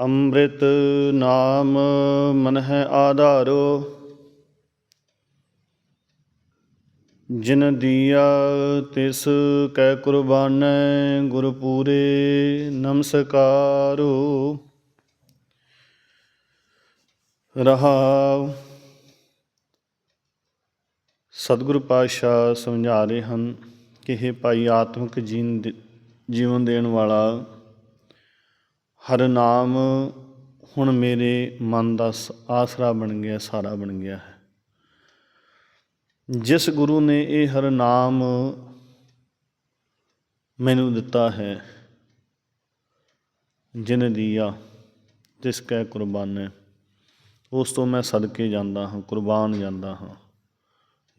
ਅੰਮ੍ਰਿਤ ਨਾਮ ਮਨ ਹੈ ਆਧਾਰੋ। ਜਿਨ ਦੀਆ ਤਿਸ ਕੈ ਕੁਰਬਾਨੈ ਗੁਰ ਪੂਰੇ ਨਮਸਕਾਰੋ। ਰਹਾਉ। ਸਤਿਗੁਰੂ ਪਾਤਸ਼ਾਹ ਸਮਝਾ ਰਹੇ ਹਨ ਕਿ ਇਹ ਭਾਈ ਆਤਮਿਕ ਜੀਵਨ ਜੀਵਨ ਦੇਣ ਵਾਲਾ ਹਰ ਨਾਮ ਹੁਣ ਮੇਰੇ ਮਨ ਦਾ ਸ- ਆਸਰਾ ਬਣ ਗਿਆ, ਸਾਰਾ ਬਣ ਗਿਆ ਹੈ। ਜਿਸ ਗੁਰੂ ਨੇ ਇਹ ਹਰ ਨਾਮ ਮੈਨੂੰ ਦਿੱਤਾ ਹੈ, ਜਿਨ ਦੀਆ, ਤਿਸ ਕੈ ਕੁਰਬਾਨ। ਉਸ ਤੋਂ ਮੈਂ ਸਦਕੇ ਜਾਂਦਾ ਹਾਂ, ਕੁਰਬਾਨ ਜਾਂਦਾ ਹਾਂ।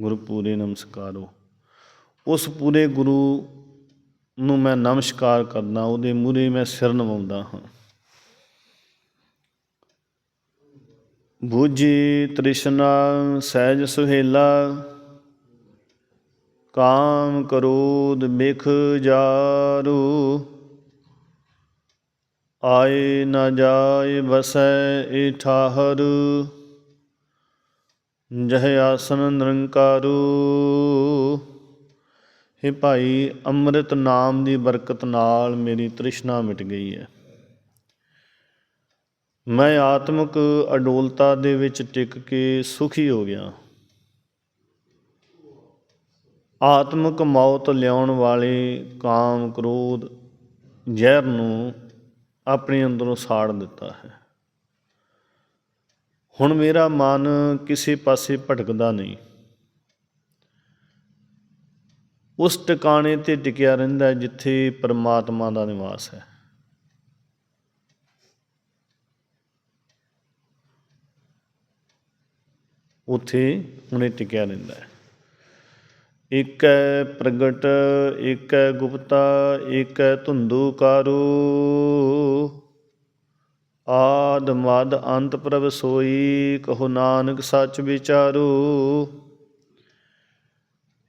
ਗੁਰੂ ਪੂਰੇ ਨਮਸਕਾਰੋ। ਉਸ ਪੂਰੇ ਗੁਰੂ ਨੂੰ ਮੈਂ ਨਮਸਕਾਰ ਕਰਦਾ, ਉਹਦੇ ਮੂਹਰੇ ਮੈਂ ਸਿਰ ਨਵਾਉਂਦਾ ਹਾਂ। ਬੂਝੀ ਤ੍ਰਿਸ਼ਨਾ ਸਹਿਜ ਸੁਹੇਲਾ, ਕਾਮ ਕਰੋਦ ਬਿਖ ਜਾਰੂ। ਆਏ ਨਾ ਜਾਏ ਵਸੈ ਏ ਠਾਹਰ ਜਹ ਆਸਨ ਨਿਰੰਕਾਰੂ। ਹੇ ਭਾਈ, ਅੰਮ੍ਰਿਤ ਨਾਮ ਦੀ ਬਰਕਤ ਨਾਲ ਮੇਰੀ ਤ੍ਰਿਸ਼ਨਾ ਮਿਟ ਗਈ ਹੈ। ਮੈਂ ਆਤਮਿਕ ਅਡੋਲਤਾ ਦੇ ਵਿੱਚ ਟਿਕ ਕੇ ਸੁਖੀ ਹੋ ਗਿਆ। ਆਤਮਿਕ ਮੌਤ ਲਿਆਉਣ ਵਾਲੇ ਕਾਮ ਕ੍ਰੋਧ ਜ਼ਹਿਰ ਨੂੰ ਆਪਣੇ ਅੰਦਰੋਂ ਸਾੜ ਦਿੱਤਾ ਹੈ। ਹੁਣ ਮੇਰਾ ਮਨ ਕਿਸੇ ਪਾਸੇ ਭਟਕਦਾ ਨਹੀਂ। ਉਸ ਟਿਕਾਣੇ ਤੇ ਟਿਕਿਆ ਰਹਿੰਦਾ ਜਿੱਥੇ ਪਰਮਾਤਮਾ ਦਾ ਨਿਵਾਸ ਹੈ। ਉੱਥੇ ਹੁਣੇ ਟਿਕਿਆ ਰਹਿੰਦਾ ਹੈ। ਇੱਕ ਹੈ ਪ੍ਰਗਟ, ਇੱਕ ਹੈ ਗੁਪਤਾ, ਇੱਕ ਹੈ ਧੁੰਦੂਕਾਰੂ। ਆਦ ਮਦ ਅੰਤ ਪ੍ਰਭ ਸੋਈ, ਕਹੋ ਨਾਨਕ ਸੱਚ ਵਿਚਾਰੂ।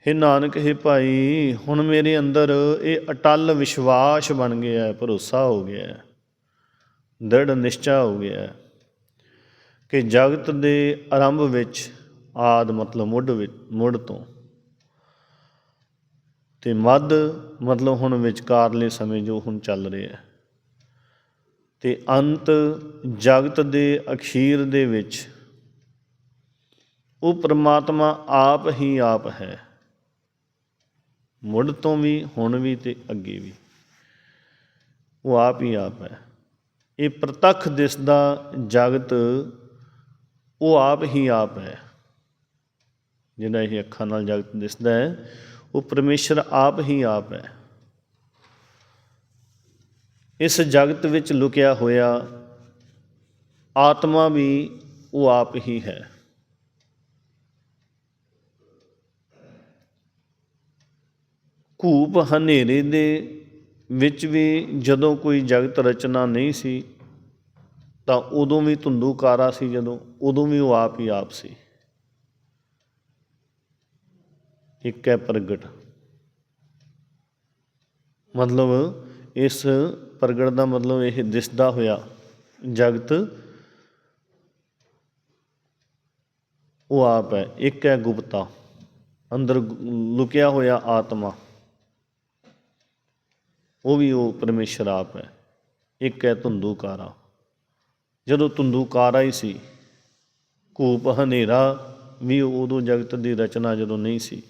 ਹੇ ਨਾਨਕ, ਹੇ ਭਾਈ, ਹੁਣ ਮੇਰੇ ਅੰਦਰ ਇਹ ਅਟਲ ਵਿਸ਼ਵਾਸ ਬਣ ਗਿਆ ਹੈ, ਭਰੋਸਾ ਹੋ ਗਿਆ ਹੈ। ਦ੍ਰਿੜ ਨਿਸ਼ਚਾ ਹੋ ਗਿਆ ਹੈ। ਕਿ ਜਗਤ ਦੇ ਆਰੰਭ ਵਿੱਚ, ਆਦ ਮਤਲਬ ਮੁੱਢ ਵਿੱਚ, ਮੁੱਢ ਤੋਂ। ਤੇ ਮੱਧ ਮਤਲਬ ਹੁਣ ਵਿਚਕਾਰਲੇ ਸਮੇਂ ਜੋ ਹੁਣ ਚੱਲ ਰਿਹਾ ਹੈ। ਤੇ ਅੰਤ ਜਗਤ ਦੇ ਅਖੀਰ ਦੇ ਵਿੱਚ, ਉਹ ਪ੍ਰਮਾਤਮਾ ਆਪ ਹੀ ਆਪ ਹੈ। ਮੁੱਢ ਤੋਂ ਵੀ, ਹੁਣ ਵੀ ਤੇ ਅੱਗੇ ਵੀ। ਉਹ ਆਪ ਹੀ ਆਪ ਹੈ। ਇਹ ਪ੍ਰਤੱਖ ਦਿਸਦਾ ਜਗਤ ਉਹ ਆਪ ਹੀ ਆਪ ਹੈ। ਜਿਹੜਾ ਇਹ ਅੱਖਾਂ ਨਾਲ ਜਗਤ ਦਿਸਦਾ ਹੈ, ਉਹ ਪਰਮੇਸ਼ਰ ਆਪ ਹੀ ਆਪ ਹੈ। ਇਸ ਜਗਤ ਵਿੱਚ ਲੁਕਿਆ ਹੋਇਆ ਆਤਮਾ ਵੀ ਉਹ ਆਪ ਹੀ ਹੈ। ਘੂਪ ਹਨੇਰੇ ਦੇ ਵਿੱਚ ਵੀ ਜਦੋਂ ਕੋਈ ਜਗਤ ਰਚਨਾ ਨਹੀਂ ਸੀ ਤਾਂ ਉਦੋਂ ਵੀ ਧੁੰਦੂਕਾਰਾ ਸੀ ਜਦੋਂ, ਉਦੋਂ ਵੀ ਉਹ ਆਪ ਹੀ ਆਪ ਸੀ। ਇੱਕ ਹੈ ਪ੍ਰਗਟ। ਮਤਲਬ ਇਸ ਪ੍ਰਗਟ ਦਾ ਮਤਲਬ ਇਹ ਦਿਸਦਾ ਹੋਇਆ ਜਗਤ, ਉਹ ਆਪ ਹੈ। ਇੱਕ ਹੈ ਗੁਪਤਾ, ਅੰਦਰ ਲੁਕਿਆ ਹੋਇਆ ਆਤਮਾ। ਉਹ ਵੀ ਉਹ ਪਰਮੇਸ਼ਰ ਆਪ ਹੈ। ਇੱਕ ਹੈ ਧੁੰਦੂਕਾਰਾ। ਜਦੋਂ ਧੁੰਦੂਕਾਰਾ ਹੀ ਸੀ, ਕੂਪ ਹਨੇਰਾ ਵੀ ਉਦੋਂ ਜਗਤ ਦੀ ਰਚਨਾ ਜਦੋਂ ਨਹੀਂ ਸੀ,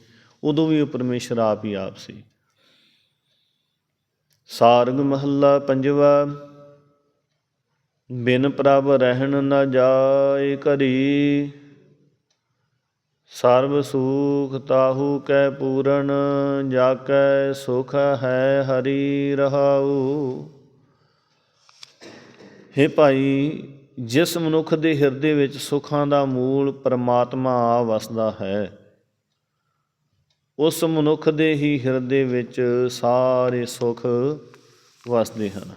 ਉਦੋਂ ਵੀ ਉਹ ਪਰਮੇਸ਼ਰ ਆਪ ਹੀ ਆਪ ਸੀ। ਸਾਰਗ ਮਹੱਲਾ ਪੰਜਵਾ, ਬਿਨ ਪ੍ਰਭ ਰਹਿਣ ਨਾ ਜਾਏ ਘਰੀ ਸਰਬ ਸੁਖ ਤਾਹੂ ਕੈ ਪੂਰਨ ਜਾ ਕੈ ਸੁਖ ਹੈ ਹਰੀ ਰਹਾਉ। ਹੇ ਭਾਈ, ਜਿਸ ਮਨੁੱਖ ਦੇ ਹਿਰਦੇ ਵਿੱਚ ਸੁੱਖਾਂ ਦਾ ਮੂਲ ਪਰਮਾਤਮਾ ਆ ਵਸਦਾ ਹੈ, ਉਸ ਮਨੁੱਖ ਦੇ ਹੀ ਹਿਰਦੇ ਵਿੱਚ ਸਾਰੇ ਸੁੱਖ ਵਸਦੇ ਹਨ।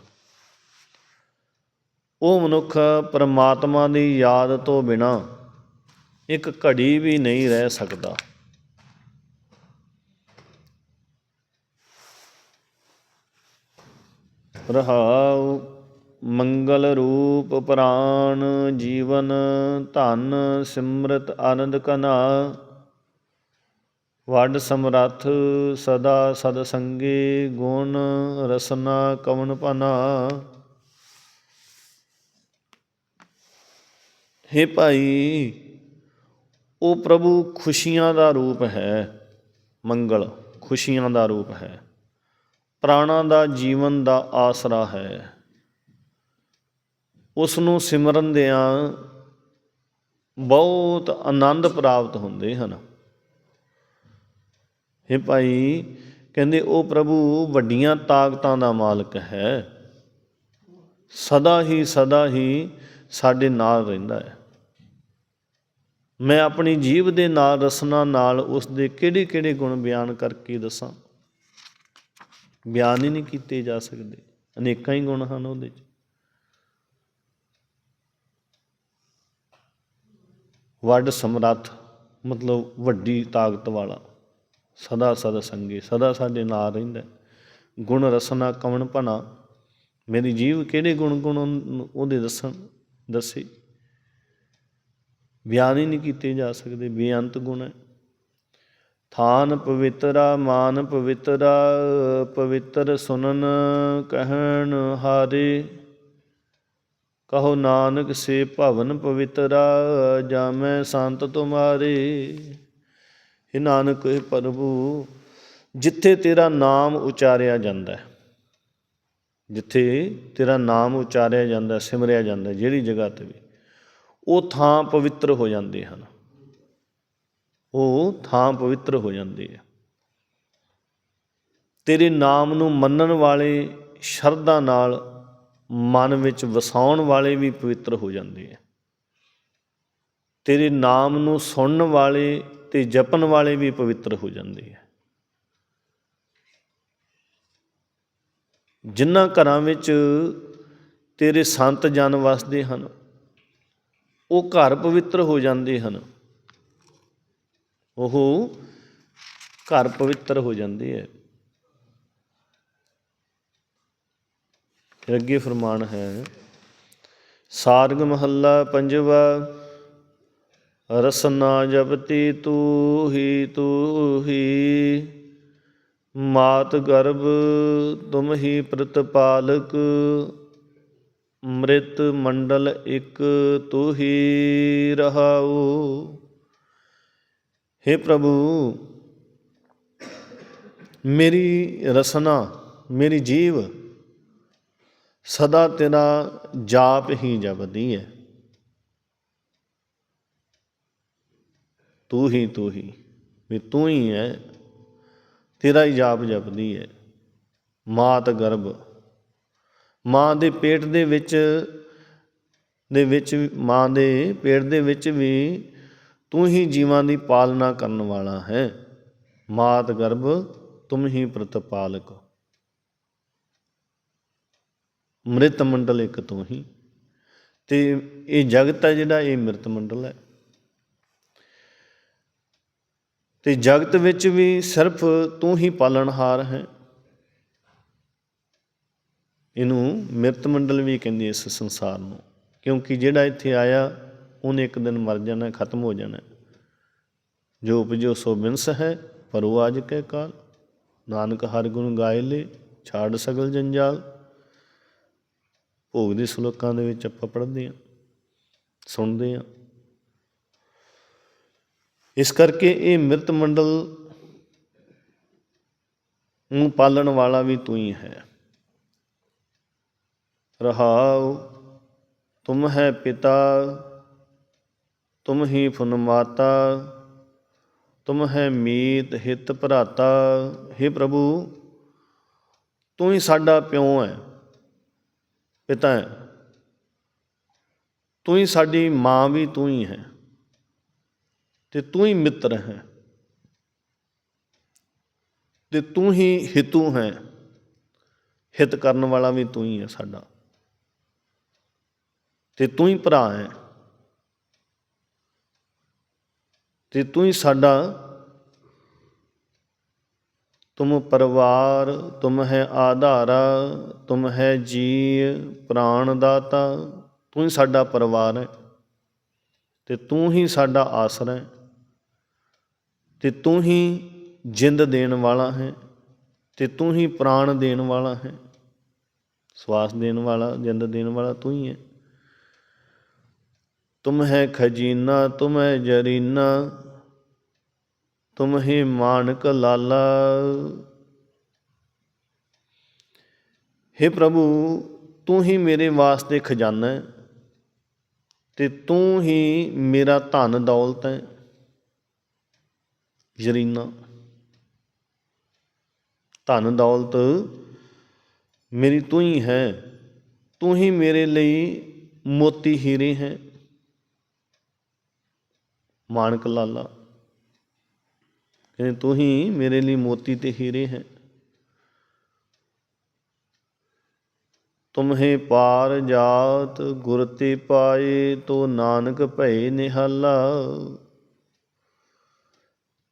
ਉਹ ਮਨੁੱਖ ਪਰਮਾਤਮਾ ਦੀ ਯਾਦ ਤੋਂ ਬਿਨਾ ਇੱਕ ਘੜੀ ਵੀ ਨਹੀਂ ਰਹਿ ਸਕਦਾ। ਰਹਾਉ ਮੰਗਲ ਰੂਪ ਪ੍ਰਾਣ ਜੀਵਨ ਧਨ ਸਿਮਰਤ ਆਨੰਦ ਕਨਾ ਵੱਡ ਸਮਰੱਥ ਸਦਾ ਸਦ ਸੰਗੇ ਗੁਣ ਰਸਨਾ ਕਵਨ ਪਨਾ। ਹੇ ਭਾਈ, ਉਹ ਪ੍ਰਭੂ ਖੁਸ਼ੀਆਂ ਦਾ ਰੂਪ ਹੈ, ਮੰਗਲ ਖੁਸ਼ੀਆਂ ਦਾ ਰੂਪ ਹੈ। ਪ੍ਰਾਣਾ ਦਾ ਜੀਵਨ ਦਾ ਆਸਰਾ ਹੈ। ਉਸ ਨੂੰ ਸਿਮਰਨ ਦਿਆਂ ਬਹੁਤ ਆਨੰਦ ਪ੍ਰਾਪਤ ਹੁੰਦੇ ਹਨ। ਹੇ ਭਾਈ, ਕਹਿੰਦੇ ਉਹ ਪ੍ਰਭੂ ਵੱਡੀਆਂ ਤਾਕਤਾਂ ਦਾ ਮਾਲਕ ਹੈ। ਸਦਾ ਹੀ ਸਦਾ ਹੀ ਸਾਡੇ ਨਾਲ ਰਹਿੰਦਾ ਹੈ। ਮੈਂ ਆਪਣੀ ਜੀਵ ਦੇ ਨਾਲ ਰਸਨਾ ਨਾਲ ਉਸ ਦੇ ਕਿਹੜੇ ਕਿਹੜੇ ਗੁਣ ਬਿਆਨ ਕਰਕੇ ਦੱਸਾਂ? ਬਿਆਨ ਹੀ ਨਹੀਂ ਕੀਤੇ ਜਾ ਸਕਦੇ। ਅਨੇਕਾਂ ਹੀ ਗੁਣ ਹਨ ਉਹਦੇ 'ਚ। ਵੱਡ ਸਮਰੱਥ, ਮਤਲਬ ਵੱਡੀ ਤਾਕਤ ਵਾਲਾ। ਸਦਾ ਸਦਾ ਸੰਗੀ, ਸਦਾ ਸਾਡੇ ਨਾਲ ਰਹਿੰਦਾ। ਗੁਣ ਰਸਨਾ ਕਵਣ ਭਨਾ ਮੇਰੀ ਜੀਵ ਕਿਹੜੇ ਗੁਣ ਗੁਣ ਉਹਦੇ ਦੱਸਣ, ਦੱਸੇ? ਬਿਆਨ ਹੀ ਨਹੀਂ ਕੀਤੇ ਜਾ ਸਕਦੇ, ਬੇਅੰਤ ਗੁਣ ਹੈ। ਥਾਨ ਪਵਿੱਤਰਾ, ਮਾਨ ਪਵਿੱਤਰਾ, ਪਵਿੱਤਰ ਸੁਨਨ ਕਹਿਣ ਹਾਰੇ। ਕਹੋ ਨਾਨਕ ਸੇ ਭਵਨ ਪਵਿੱਤਰਾ, ਜਾਮੈ ਸੰਤ ਤੁਮਾਰੇ। हे ਨਾਨਕ ਇਹ ਪ੍ਰਭੂ, ਜਿੱਥੇ ਤੇਰਾ ਨਾਮ ਉਚਾਰਿਆ ਜਾਂਦਾ ਹੈ, ਜਿੱਥੇ ਤੇਰਾ ਨਾਮ ਉਚਾਰਿਆ ਜਾਂਦਾ ਸਿਮਰਿਆ ਜਾਂਦਾ ਜਿਹੜੀ ਜਗ੍ਹਾ ਤੇ ਵੀ, ਉਹ ਥਾਂ ਪਵਿੱਤਰ ਹੋ ਜਾਂਦੇ ਹਨ। ਉਹ ਥਾਂ ਪਵਿੱਤਰ ਹੋ ਜਾਂਦੀ ਹੈ ਤੇਰੇ ਨਾਮ ਨੂੰ ਮੰਨਣ ਵਾਲੇ ਸ਼ਰਧਾ ਨਾਲ ਮਨ ਵਿੱਚ ਵਸਾਉਣ ਵਾਲੇ ਵੀ ਪਵਿੱਤਰ ਹੋ ਜਾਂਦੇ ਹੈ ਤੇਰੇ ਨਾਮ ਨੂੰ ਸੁਣਨ ਵਾਲੇ ਤੇ ਜਪਣ ਵਾਲੇ ਵੀ ਪਵਿੱਤਰ ਹੋ ਜਾਂਦੇ ਹੈ ਜਿਨ੍ਹਾਂ ਘਰਾਂ ਵਿੱਚ ਤੇਰੇ ਸੰਤ ਜਨ ਵਸਦੇ ਹਨ, ਉਹ ਘਰ ਪਵਿੱਤਰ ਹੋ ਜਾਂਦੇ ਹਨ। ਉਹ ਘਰ ਪਵਿੱਤਰ ਹੋ ਜਾਂਦੇ ਹੈ ਫਿਰ ਅੱਗੇ ਫਰਮਾਨ ਹੈ। ਸਾਰਗ ਮਹੱਲਾ ਪੰਜਵਾ ਰਸਨਾ ਜਪਤੀ ਤੂ ਹੀ ਤੂ ਹੀ ਮਾਤ ਗਰਭ ਤੁਮ ਹੀ ਪ੍ਰਤਪਾਲਕ, ਮ੍ਰਿਤ ਮੰਡਲ ਇਕ ਤੂ ਹੀ ਰਹਾਉ। हे ਪ੍ਰਭੂ, ਮੇਰੀ ਰਸਨਾ, ਮੇਰੀ ਜੀਵ ਸਦਾ ਤੇਰਾ ਜਾਪ ਹੀ ਜਪਦੀ ਹੈ ਤੂੰ ਹੀ ਤੂੰ ਹੀ, ਵੀ ਤੂੰ ਹੀ ਹੈ ਤੇਰਾ ਹੀ ਜਾਪ ਜਪਦੀ ਹੈ ਮਾਤ ਗਰਭ। ਮਾਂ ਦੇ ਪੇਟ ਦੇ ਵਿੱਚ ਦੇ ਵਿੱਚ, ਮਾਂ ਦੇ ਪੇਟ ਦੇ ਵਿੱਚ ਵੀ ਤੂੰ ਹੀ ਜੀਵਾਂ ਦੀ ਪਾਲਣਾ ਕਰਨ ਵਾਲਾ ਹੈ। ਮਾਤ ਗਰਭ, ਤੁਮ ਹੀ ਪ੍ਰਤਪਾਲਕ। ਮ੍ਰਿਤ ਮੰਡਲ ਇੱਕ ਤੋਂ ਹੀ। ਤੇ ਇਹ ਜਗਤ ਹੈ ਜਿਹੜਾ, ਇਹ ਮ੍ਰਿਤ ਮੰਡਲ ਹੈ। ਤੇ ਜਗਤ ਵਿੱਚ ਵੀ ਸਿਰਫ ਤੂੰ ਹੀ ਪਾਲਣਹਾਰ ਹੈ। ਇਹਨੂੰ ਮ੍ਰਿਤ ਮੰਡਲ ਵੀ ਕਹਿੰਦੇ ਇਸ ਸੰਸਾਰ ਨੂੰ। ਕਿਉਂਕਿ ਜਿਹੜਾ ਇੱਥੇ ਆਇਆ, ਉਹਨੇ ਇੱਕ ਦਿਨ ਮਰ ਜਾਣਾ, ਖਤਮ ਹੋ ਜਾਣਾ। ਜੋ ਉਪਜੋ ਸੋ ਬਿਨਸ ਹੈ, ਪਰ ਉਹ ਅੱਜ ਕੇ ਕਾਲ। ਨਾਨਕ ਹਰ ਗੁਣ ਗਾਏ ਲੈ, ਛਾੜ ਸਗਲ ਜੰਜਾਲ। ਭੋਗ ਦੇ ਸ਼ਲੋਕਾਂ ਦੇ ਵਿੱਚ ਆਪਾਂ ਪੜ੍ਹਦੇ ਹਾਂ, ਸੁਣਦੇ ਹਾਂ। ਇਸ ਕਰਕੇ ਇਹ ਮਿਰਤ ਮੰਡਲ ਨੂੰ ਪਾਲਣ ਵਾਲਾ ਵੀ ਤੂੰ ਹੀ ਹੈ। ਰਹਾਉ, ਤੁਮ ਹੈ ਪਿਤਾ, ਤੁਮ ਹੀ ਫੁਨ ਮਾਤਾ, ਤੁਮ ਹੈ ਮੀਤ ਹਿਤ ਭਰਾਤਾ। हे ਪ੍ਰਭੂ, ਤੂੰ ਹੀ ਸਾਡਾ ਪਿਓ ਹੈ। ਪਿਤਾ ਹੈ। ਤੂੰ ਹੀ ਸਾਡੀ ਮਾਂ ਵੀ ਤੂੰ ਹੀ ਹੈ ਤੇ ਤੂੰ ਹੀ ਮਿੱਤਰ ਹੈ ਤੇ ਤੂੰ ਹੀ ਹਿਤੂ ਹੈ। ਹਿਤ ਕਰਨ ਵਾਲਾ ਵੀ ਤੂੰ ਹੀ ਹੈ ਸਾਡਾ। ਤੇ ਤੂੰ ਹੀ ਭਰਾ ਹੈ ਤੇ ਤੂੰ ਹੀ ਸਾਡਾ ਤੁਮ ਪਰਿਵਾਰ, ਤੁਮ ਹੈ ਆਧਾਰਾ, ਤੁਮ ਹੈ ਜੀ ਪ੍ਰਾਣ ਦਾਤਾ। ਤੂੰ ਹੀ ਸਾਡਾ ਪਰਿਵਾਰ ਹੈ ਤੇ ਤੂੰ ਹੀ ਸਾਡਾ ਆਸਰਾ ਹੈ ਤੇ ਤੂੰ ਹੀ ਜਿੰਦ ਦੇਣ ਵਾਲਾ ਹੈ ਤੇ ਤੂੰ ਹੀ ਪ੍ਰਾਣ ਦੇਣ ਵਾਲਾ ਹੈ। ਸਵਾਸ ਦੇਣ ਵਾਲਾ, ਜਿੰਦ ਦੇਣ ਵਾਲਾ ਤੂੰ ਹੀ ਹੈ। ਤੁਮ ਹੈ ਖਜ਼ੀਨਾ, ਤੁਮ ਹੈ ਜਰੀਨਾ ਤੁਮ ਹੀ ਮਾਨਕ ਲਾਲਾ। हे ਪ੍ਰਭੂ, ਤੂੰ ਹੀ ਮੇਰੇ ਵਾਸਤੇ ਖਜ਼ਾਨਾ ਹੈ ਤੇ ਤੂੰ ਹੀ ਮੇਰਾ ਧਨ ਦੌਲਤ ਹੈ। ਜਰੀਨਾ, ਧਨ ਦੌਲਤ ਮੇਰੀ ਤੂੰ ਹੀ ਹੈ। ਤੂੰ ਹੀ ਮੇਰੇ ਲਈ ਮੋਤੀ ਹੀਰੇ ਹੈ। ਮਾਨਕ ਲਾਲਾ। ਕਹਿੰਦੇ ਤੂੰ ਹੀ ਮੇਰੇ ਲਈ ਮੋਤੀ ਤੇ ਹੀਰੇ ਹੈ। ਤੁਮਹੇ ਪਾਰ ਜਾਤ ਗੁਰ ਤੇ ਪਾਏ, ਤੋ ਨਾਨਕ ਭਏ ਨਿਹਾਲਾ।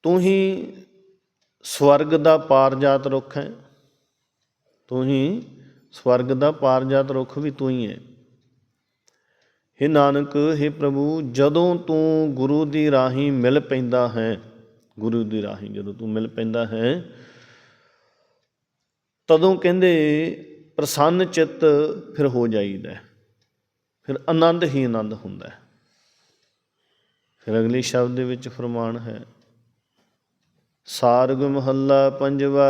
ਤੂੰ ਹੀ ਸਵਰਗ ਦਾ ਪਾਰਜਾਤ ਰੁੱਖ ਹੈ। ਤੂੰ ਹੀ ਸਵਰਗ ਦਾ ਪਾਰਜਾਤ ਰੁੱਖ ਵੀ ਤੂੰ ਹੀ ਹੈ। ਹੇ ਨਾਨਕ, ਹੇ ਪ੍ਰਭੂ, ਜਦੋਂ ਤੂੰ ਗੁਰੂ ਦੀ ਰਾਹੀਂ ਮਿਲ ਪੈਂਦਾ ਹੈ ਗੁਰੂ ਦੇ ਰਾਹੀਂ ਜਦੋਂ ਤੂੰ ਮਿਲ ਪੈਂਦਾ ਹੈ, ਤਦੋਂ ਕਹਿੰਦੇ ਪ੍ਰਸੰਨ ਚਿੱਤ ਫਿਰ ਹੋ ਜਾਈਦਾ ਫਿਰ ਆਨੰਦ ਹੀ ਆਨੰਦ ਹੁੰਦਾ ਹੈ। ਫਿਰ ਅਗਲੇ ਸ਼ਬਦ ਦੇ ਵਿੱਚ ਫਰਮਾਨ ਹੈ, ਸਾਰਗ ਮਹੱਲਾ ਪੰਜਵਾ,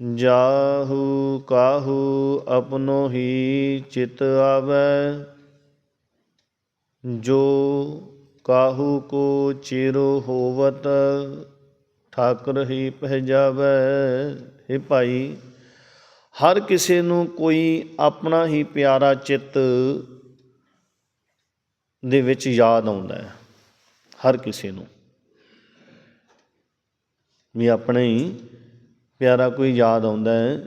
ਜਾਹੂ ਕਾਹੂ ਆਪਣੋ ਹੀ ਚਿਤ ਆਵੈ, ਜੋ ਕਾਹੂ ਕੋ ਚਿਰੋ ਹੋਵਤ ਠਾਕੁਰ ਹੀ ਪਹਿਜਾਵੈ हे ਭਾਈ, ਹਰ ਕਿਸੇ ਨੂੰ ਕੋਈ ਆਪਣਾ ਹੀ ਪਿਆਰਾ ਚਿੱਤ ਦੇ ਵਿੱਚ ਯਾਦ ਆਉਂਦਾ ਹੈ, ਹਰ ਕਿਸੇ ਨੂੰ। ਵੀ ਆਪਣੇ ਹੀ ਪਿਆਰਾ ਕੋਈ ਯਾਦ ਆਉਂਦਾ ਹੈ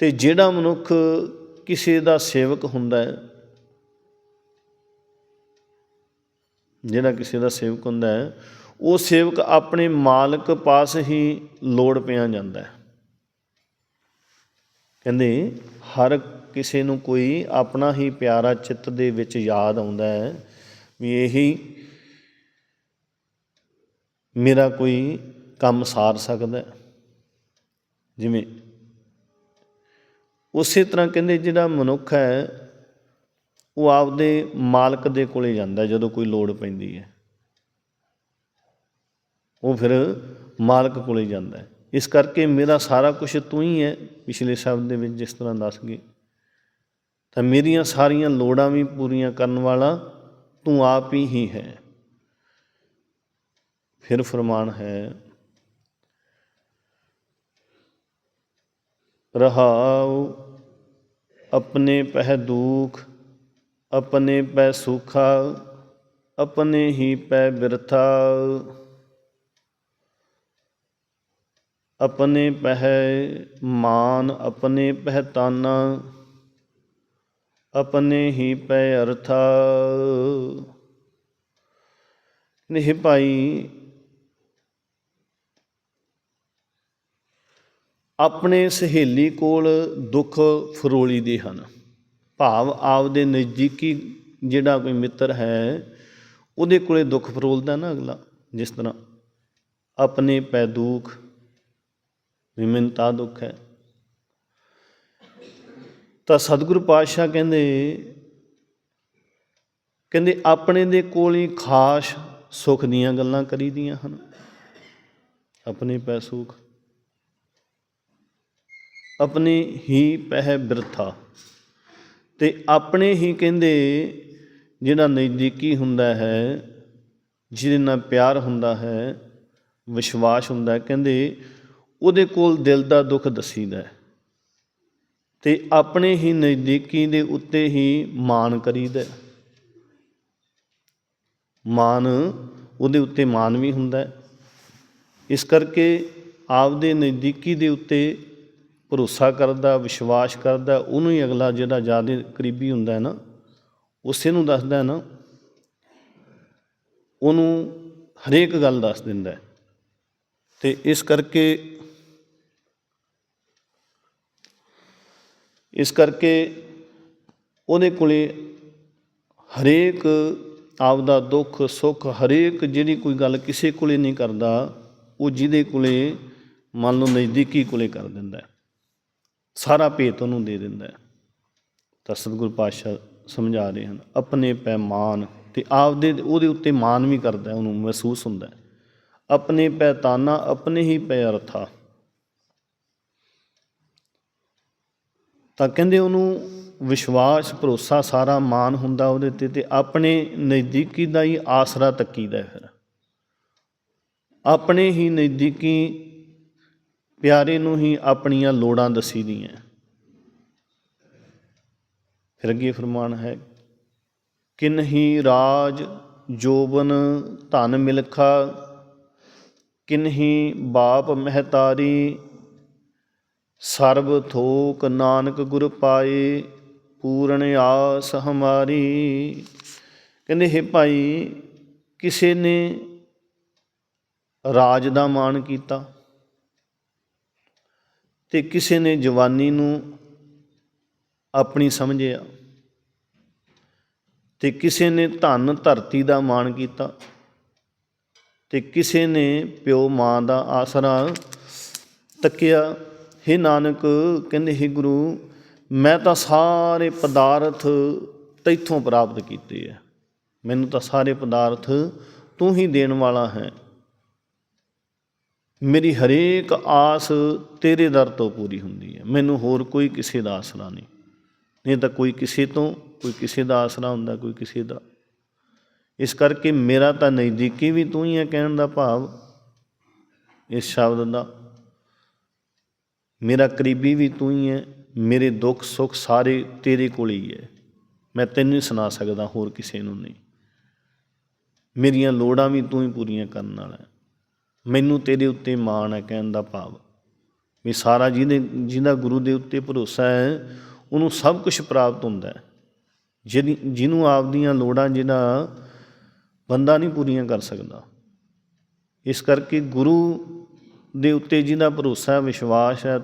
ਤੇ ਜਿਹੜਾ ਮਨੁੱਖ ਕਿਸੇ ਦਾ ਸੇਵਕ ਹੁੰਦਾ ਹੈ ਜਿਹੜਾ ਕਿਸੇ ਦਾ ਸੇਵਕ ਹੁੰਦਾ ਹੈ, ਉਹ ਸੇਵਕ ਆਪਣੇ ਮਾਲਕ ਪਾਸ ਹੀ ਲੋੜ ਪਿਆ ਜਾਂਦਾ ਹੈ। ਕਹਿੰਦੇ, ਹਰ ਕਿਸੇ ਨੂੰ ਕੋਈ ਆਪਣਾ ਹੀ ਪਿਆਰਾ ਚਿੱਤ ਦੇ ਵਿੱਚ ਯਾਦ ਆਉਂਦਾ ਹੈ ਵੀ ਇਹੀ ਮੇਰਾ ਕੋਈ ਕੰਮ ਸਾਰ ਸਕਦਾ ਜਿਵੇਂ ਉਸੇ ਤਰ੍ਹਾਂ ਕਹਿੰਦੇ, ਜਿਹੜਾ ਮਨੁੱਖ ਹੈ ਉਹ ਆਪਦੇ ਮਾਲਕ ਦੇ ਕੋਲੇ ਜਾਂਦਾ ਜਦੋਂ ਕੋਈ ਲੋੜ ਪੈਂਦੀ ਹੈ। ਉਹ ਫਿਰ ਮਾਲਕ ਕੋਲੇ ਜਾਂਦਾ ਇਸ ਕਰਕੇ ਮੇਰਾ ਸਾਰਾ ਕੁਝ ਤੂੰ ਹੀ ਹੈ, ਪਿਛਲੇ ਸ਼ਬਦ ਦੇ ਵਿੱਚ ਜਿਸ ਤਰ੍ਹਾਂ ਦੱਸ ਗਏ। ਤਾਂ ਮੇਰੀਆਂ ਸਾਰੀਆਂ ਲੋੜਾਂ ਵੀ ਪੂਰੀਆਂ ਕਰਨ ਵਾਲਾ ਤੂੰ ਆਪ ਹੀ ਹੀ। ਹੈ ਫਿਰ ਫਰਮਾਨ ਹੈ ਰਹਾਉ ਆਪਣੇ ਪਹਿ ਦੁਖ ਆਪਣੇ ਪੈ ਸੁਖਾ, ਆਪਣੇ ਹੀ ਪੈ ਬਿਰਥਾ। ਆਪਣੇ ਪਹਿ ਮਾਨ, ਆਪਣੇ ਪਹਿਤਾਨਾ ਆਪਣੇ ਹੀ ਪੈ ਅਰਥਾ। ਨਹੀਂ ਭਾਈ, ਆਪਣੇ ਸਹੇਲੀ ਕੋਲ ਦੁੱਖ ਫਰੋਲੀ ਦੇ ਹਨ। ਭਾਵ ਆਪਦੇ ਨਜ਼ਦੀਕੀ ਜਿਹੜਾ ਕੋਈ ਮਿੱਤਰ ਹੈ, ਉਹਦੇ ਕੋਲੇ ਦੁੱਖ ਫਰੋਲਦਾ ਨਾ ਅਗਲਾ, ਜਿਸ ਤਰ੍ਹਾਂ ਆਪਣੇ ਪੈ ਦੁੱਖ ਵਿਮਨਤਾ ਦੁੱਖ ਹੈ। ਤਾਂ ਸਤਿਗੁਰੂ ਪਾਤਸ਼ਾਹ ਕਹਿੰਦੇ ਕਹਿੰਦੇ ਆਪਣੇ ਦੇ ਕੋਲ ਹੀ ਖਾਸ ਸੁੱਖ ਦੀਆਂ ਗੱਲਾਂ ਕਰੀਦੀਆਂ ਹਨ। ਆਪਣੇ ਪੈ ਸੁਖ, ਆਪਣੇ ਹੀ ਪਹਿ ਬਿਰਥਾ। ਤੇ ਆਪਣੇ ਹੀ ਕਹਿੰਦੇ, ਜਿਹੜਾ ਨਜ਼ਦੀਕੀ ਹੁੰਦਾ ਹੈ, ਜਿਹਦੇ ਨਾਲ ਪਿਆਰ ਹੁੰਦਾ ਹੈ, ਵਿਸ਼ਵਾਸ ਹੁੰਦਾ ਕਹਿੰਦੇ, ਉਹਦੇ ਕੋਲ ਦਿਲ ਦਾ ਦੁੱਖ ਦਸੀਦਾ ਹੈ ਤੇ ਆਪਣੇ ਹੀ ਨਜ਼ਦੀਕੀ ਦੇ ਉੱਤੇ ਹੀ ਮਾਣ ਕਰੀਦਾ ਹੈ। ਮਾਨ ਉਹਦੇ ਉੱਤੇ ਮਾਨ ਵੀ ਹੁੰਦਾ ਇਸ ਕਰਕੇ ਆਪਦੇ ਨਜ਼ਦੀਕੀ ਦੇ ਉੱਤੇ ਭਰੋਸਾ ਕਰਦਾ, ਵਿਸ਼ਵਾਸ ਕਰਦਾ, ਉਹਨੂੰ ਹੀ ਅਗਲਾ ਜਿਹੜਾ ਜ਼ਿਆਦਾ ਕਰੀਬੀ ਹੁੰਦਾ ਹੈ ਨਾ, ਉਸੇ ਨੂੰ ਦੱਸਦਾ ਹੈ ਨਾ, ਉਹਨੂੰ ਹਰੇਕ ਗੱਲ ਦੱਸ ਦਿੰਦਾ ਹੈ। ਤੇ ਇਸ ਕਰਕੇ ਇਸ ਕਰਕੇ ਉਹਦੇ ਕੋਲੇ ਹਰੇਕ ਆਪਦਾ ਦੁੱਖ, ਸੁੱਖ, ਹਰੇਕ ਜਿਹੜੀ ਕੋਈ ਗੱਲ ਕਿਸੇ ਕੋਲੇ ਨਹੀਂ ਕਰਦਾ, ਉਹ ਜਿਹਦੇ ਕੋਲੇ, ਮੰਨ ਲਓ ਨਜ਼ਦੀਕੀ ਕੋਲੇ ਕਰ ਦਿੰਦਾ ਸਾਰਾ ਭੇਤ ਉਹਨੂੰ ਦੇ ਦਿੰਦਾ ਹੈ। ਤਾਂ ਸਤਿਗੁਰ ਪਾਤਸ਼ਾਹ ਸਮਝਾ ਰਹੇ ਹਨ, ਆਪਣੇ ਪੈਮਾਨ ਤੇ ਆਪਦੇ ਉਹਦੇ ਉੱਤੇ ਮਾਨ ਵੀ ਕਰਦਾ ਉਹਨੂੰ ਮਹਿਸੂਸ ਹੁੰਦਾ ਆਪਣੇ ਪੈ ਤਾਨਾ ਆਪਣੇ ਹੀ ਪੈ ਅਰਥਾ। ਤਾਂ ਕਹਿੰਦੇ ਉਹਨੂੰ ਵਿਸ਼ਵਾਸ, ਭਰੋਸਾ ਸਾਰਾ ਮਾਨ ਹੁੰਦਾ ਉਹਦੇ ਤੇ ਤੇ ਆਪਣੇ ਨਜ਼ਦੀਕੀ ਦਾ ਹੀ ਆਸਰਾ ਤੱਕੀਦਾ ਹੈ ਫਿਰ। ਆਪਣੇ ਹੀ ਨਜ਼ਦੀਕੀ ਪਿਆਰੇ ਨੂੰ ਹੀ ਆਪਣੀਆਂ ਲੋੜਾਂ ਦੱਸੀ ਦੀਆਂ ਫਿਰ ਅੱਗੇ ਫਰਮਾਨ ਹੈ ਕਿਨਹੀ ਰਾਜ ਜੋਬਨ ਧਨ ਮਿਲਖਾ ਕਿਨਹੀ ਬਾਪ ਮਹਤਾਰੀ, ਸਰਬ ਥੋਕ ਨਾਨਕ ਗੁਰ ਪਾਏ, ਪੂਰਨ ਆਸ ਹਮਾਰੀ। ਕਹਿੰਦੇ, ਹੈ ਭਾਈ, ਕਿਸੇ ਨੇ ਰਾਜ ਦਾ ਮਾਣ ਕੀਤਾ? ਤੇ ਕਿਸੇ ਨੇ ਜਵਾਨੀ ਨੂੰ ਆਪਣੀ ਸਮਝਿਆ ਤੇ ਕਿਸੇ ਨੇ ਧਨ ਧਰਤੀ ਦਾ ਮਾਣ ਕੀਤਾ ਤੇ ਕਿਸੇ ਨੇ ਪਿਓ ਮਾਂ ਦਾ ਆਸਰਾ ਤੱਕਿਆ हे ਨਾਨਕ ਕਹਿੰਦੇ हे ਗੁਰੂ, ਮੈਂ ਤਾਂ ਸਾਰੇ ਪਦਾਰਥ ਤੈਥੋਂ ਪ੍ਰਾਪਤ ਕੀਤੇ ਆ। ਮੈਨੂੰ ਤਾਂ ਸਾਰੇ ਪਦਾਰਥ ਤੂੰ ਹੀ ਦੇਣ ਵਾਲਾ ਹੈ। ਮੇਰੀ ਹਰੇਕ ਆਸ ਤੇਰੇ ਦਰ ਤੋਂ ਪੂਰੀ ਹੁੰਦੀ ਹੈ। ਮੈਨੂੰ ਹੋਰ ਕੋਈ ਕਿਸੇ ਦਾ ਆਸਰਾ ਨਹੀਂ। ਨਹੀਂ ਤਾਂ ਕੋਈ ਕਿਸੇ ਤੋਂ, ਕੋਈ ਕਿਸੇ ਦਾ ਆਸਰਾ ਹੁੰਦਾ, ਕੋਈ ਕਿਸੇ ਦਾ। ਇਸ ਕਰਕੇ ਮੇਰਾ ਤਾਂ ਨਜ਼ਦੀਕੀ ਵੀ ਤੂੰ ਹੀ ਹੈ ਕਹਿਣ ਦਾ ਭਾਵ। ਇਸ ਸ਼ਬਦ ਦਾ। ਮੇਰਾ ਕਰੀਬੀ ਵੀ ਤੂੰ ਹੀ ਹੈ। ਮੇਰੇ ਦੁੱਖ ਸੁੱਖ ਸਾਰੇ ਤੇਰੇ ਕੋਲ ਹੀ ਹੈ। ਮੈਂ ਤੈਨੂੰ ਹੀ ਸੁਣਾ ਸਕਦਾ ਹੋਰ ਕਿਸੇ ਨੂੰ ਨਹੀਂ। ਮੇਰੀਆਂ ਲੋੜਾਂ ਵੀ ਤੂੰ ਹੀ ਪੂਰੀਆਂ ਕਰਨ ਵਾਲਾ ਹੈ। ਮੈਨੂੰ ਤੇਰੇ ਉੱਤੇ ਮਾਣ ਹੈ ਕਹਿਣ ਦਾ ਭਾਵ। ਵੀ ਸਾਰਾ ਜਿਹਦੇ, ਜਿਹਦਾ ਗੁਰੂ ਦੇ ਉੱਤੇ ਭਰੋਸਾ ਹੈ, ਉਹਨੂੰ ਸਭ ਕੁਝ ਪ੍ਰਾਪਤ ਹੁੰਦਾ ਹੈ। ਜਿਹਦੀ, ਜਿਹਨੂੰ ਆਪਦੀਆਂ ਲੋੜਾਂ ਜਿਹੜਾ ਬੰਦਾ ਨਹੀਂ ਪੂਰੀਆਂ ਕਰ ਸਕਦਾ। ਇਸ ਕਰਕੇ ਗੁਰੂ ਦੇ ਉੱਤੇ ਜਿਹਦਾ ਭਰੋਸਾ ਵਿਸ਼ਵਾਸ ਹੈ,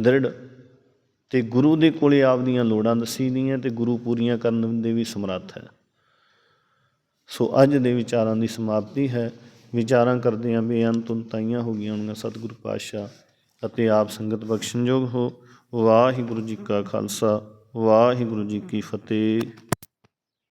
ਦ੍ਰਿੜ, ਤੇ ਗੁਰੂ ਦੇ ਕੋਲੇ ਆਪਦੀਆਂ ਲੋੜਾਂ ਦੱਸੀ ਦੀਆਂ ਤੇ ਗੁਰੂ ਪੂਰੀਆਂ ਕਰਨ ਦੇ ਵੀ ਸਮਰੱਥ ਹੈ। ਸੋ ਅੱਜ ਦੇ ਵਿਚਾਰਾਂ ਦੀ ਸਮਾਪਤੀ ਹੈ। ਵਿਚਾਰਾਂ ਕਰਦੇ ਆਂ ਬੇਅੰਤ ਉਨਤਾਈਆਂ ਹੋ ਗਈਆਂ ਹੋਣਗੀਆਂ, ਸਤਿਗੁਰੂ ਪਾਤਸ਼ਾਹ ਅਤੇ ਆਪ ਸੰਗਤ ਬਖਸ਼ਣਯੋਗ ਹੋ। ਵਾਹਿਗੁਰੂ ਜੀ ਕਾ ਖਾਲਸਾ, ਵਾਹਿਗੁਰੂ ਜੀ ਕੀ ਫਤਿਹ।